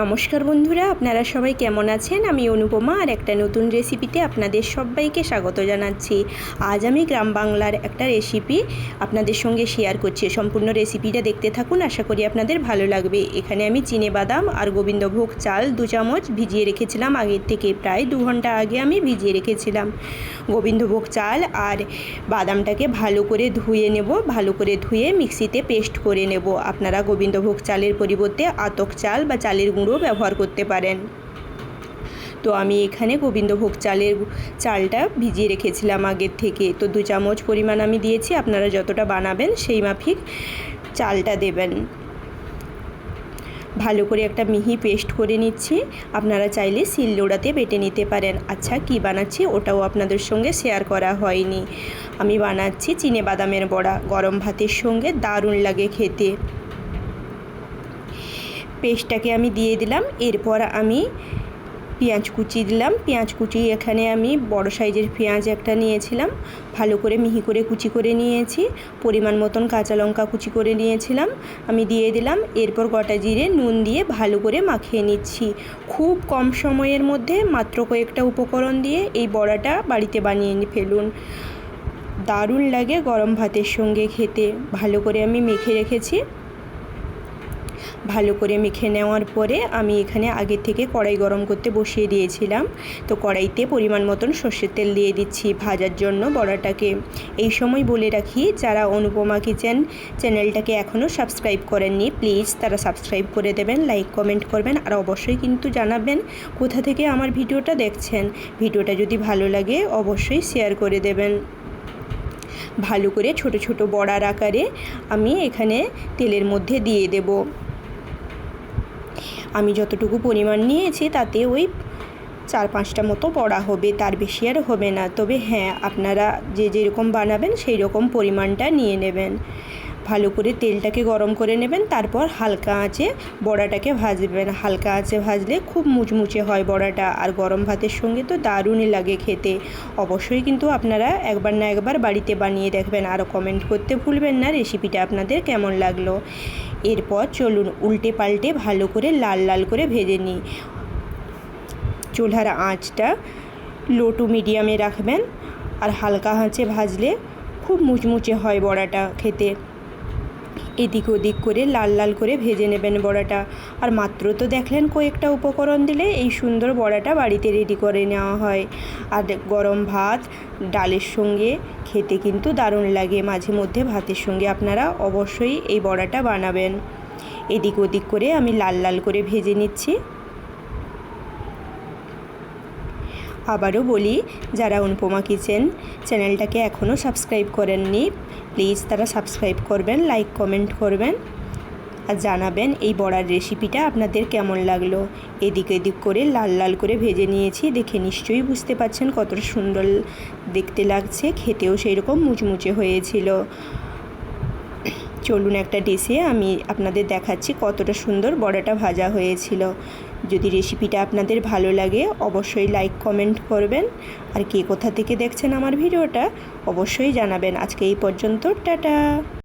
নমস্কার বন্ধুরা, আপনারা সবাই কেমন আছেন? আমি অনুপমা আর একটা নতুন রেসিপিতে আপনাদের সবাইকে স্বাগত জানাচ্ছি। আজ আমি গ্রাম বাংলার একটা রেসিপি আপনাদের সঙ্গে শেয়ার করছি। সম্পূর্ণ রেসিপিটা দেখতে থাকুন, আশা করি আপনাদের ভালো লাগবে। এখানে আমি চিনে বাদাম আর গোবিন্দভোগ চাল দু চামচ ভিজিয়ে রেখেছিলাম আগের থেকে প্রায় দু ঘণ্টা আগে আমি ভিজিয়ে রেখেছিলাম। গোবিন্দভোগ চাল আর বাদামটাকে ভালো করে ধুয়ে নেব। ভালো করে ধুয়ে মিক্সিতে পেস্ট করে নেব। আপনারা গোবিন্দভোগ চালের পরিবর্তে আতক চাল বা চালের গুঁড়ো ব্যবহার করতে পারেন। তো আমি এখানে গোবিন্দভোগ চালের চালটা ভিজিয়ে রেখেছিলাম আগের থেকে। তো দু চামচ পরিমাণ আমি দিয়েছি, আপনারা যতটা বানাবেন সেই মাফিক চালটা দেবেন। ভালো করে একটা মিহি পেস্ট করে নিচ্ছি, আপনারা চাইলে শিলনোড়াতে বেটে নিতে পারেন। আচ্ছা কি বানাচ্ছি ওটাও আপনাদের সঙ্গে শেয়ার করা হয়নি। আমি বানাচ্ছি চিনে বাদামের বড়া, গরম ভাতের সঙ্গে দারুণ লাগে খেতে। পেস্টটাকে আমি দিয়ে দিলাম। এরপর আমি পেঁয়াজ কুচি দিলাম। পেঁয়াজ কুচি এখানে আমি বড় সাইজের পেঁয়াজ একটা নিয়েছিলাম। ভালো করে মিহি করে কুচি করে নিয়েছি। পরিমাণ মতন কাঁচা লঙ্কা কুচি করে নিয়েছিলাম। আমি দিয়ে দিলাম। এরপর গোটা জিরে নুন দিয়ে ভালো করে মাখিয়ে নিচ্ছি। খুব কম সময়ের মধ্যে মাত্র কয়েকটা উপকরণ দিয়ে এই বড়াটা বাড়িতে বানিয়ে ফেলুন। দারুণ লাগে গরম ভাতের সঙ্গে খেতে। ভালো করে আমি মেখে রেখেছি। ভালো করে মেখে নেওয়ার পরে আমি এখানে আগে থেকে কড়াই গরম করতে বসিয়ে দিয়েছিলাম। তো কড়াইতে পরিমাণ মতন সর্ষের তেল দিয়ে দিচ্ছি ভাজার জন্য বড়াটাকে। এই সময় বলে রাখি, যারা অনুপমা কিচেন চ্যানেলটাকে এখনও সাবস্ক্রাইব করেননি, প্লিজ তারা সাবস্ক্রাইব করে দেবেন, লাইক, কমেন্ট করবেন আর অবশ্যই কিন্তু জানাবেন কোথা থেকে আমার ভিডিওটা দেখছেন। ভিডিওটা যদি ভালো লাগে অবশ্যই শেয়ার করে দেবেন। ভালো করে ছোট ছোট বড়ার আকারে আমি এখানে তেলের মধ্যে দিয়ে দেব। আমি যতটুকু পরিমাণ নিয়েছি তাতে ওই চার পাঁচটা মতো বড়া হবে, তার বেশি আর হবে না। তবে হ্যাঁ আপনারা যে যেরকম বানাবেন সেই রকম পরিমাণটা নিয়ে নেবেন। ভালো করে তেলটাকে গরম করে নেবেন, তারপর হালকা আঁচে বড়াটাকে ভাজবেন। হালকা আঁচে ভাজলে খুব মুচমুচে হয় বড়াটা, আর গরম ভাতের সঙ্গে তো দারুণই লাগে খেতে। অবশ্যই কিন্তু আপনারা একবার না একবার বাড়িতে বানিয়ে দেখবেন আর কমেন্ট করতে ভুলবেন না রেসিপিটা আপনাদের কেমন লাগল। এরপর চলুন উল্টে পাল্টে ভালো করে লাল লাল করে ভেজে নিই। চুলার আঁচটা লো টু মিডিয়ামে রাখবেন, আর হালকা আঁচে ভাজলে খুব মুচমুচে হয় বড়াটা খেতে। এদিক ওদিক করে লাল লাল করে ভেজে নেবেন বড়াটা। আর মাত্র তো দেখলেন কয়েকটা উপকরণ দিলে এই সুন্দর বড়াটা বাড়িতে রেডি করে নেওয়া হয়। আর গরম ভাত, ডালের সঙ্গে খেতে কিন্তু দারুণ লাগে। মাঝে মধ্যে ভাতের সঙ্গে আপনারা অবশ্যই এই বড়াটা বানাবেন। এদিক ওদিক করে আমি লাল লাল করে ভেজে নিচ্ছি। আবারও বলি, যারা অনুপমা কিচেন চ্যানেলটাকে এখনও সাবস্ক্রাইব করেননি প্লিজ তারা সাবস্ক্রাইব করবেন, লাইক, কমেন্ট করবেন আর জানাবেন এই বড়ার রেসিপিটা আপনাদের কেমন লাগল। এদিক এদিক করে লাল লাল করে ভেজে নিয়েছি, দেখে নিশ্চয়ই বুঝতে পারছেন কতটা সুন্দর দেখতে লাগছে, খেতেও সেই রকম মুচমুচে হয়েছিল। চলুন একটা ডিশে আমি আপনাদের দেখাচ্ছি কতটা সুন্দর বড়াটা ভাজা হয়েছিল। যদি রেসিপিটা আপনাদের ভালো লাগে, অবশ্যই লাইক কমেন্ট করবেন। আর কে কোথা থেকে দেখছেন আমার ভিডিওটা, অবশ্যই জানাবেন। আজকে এই পর্যন্ত, টাটা!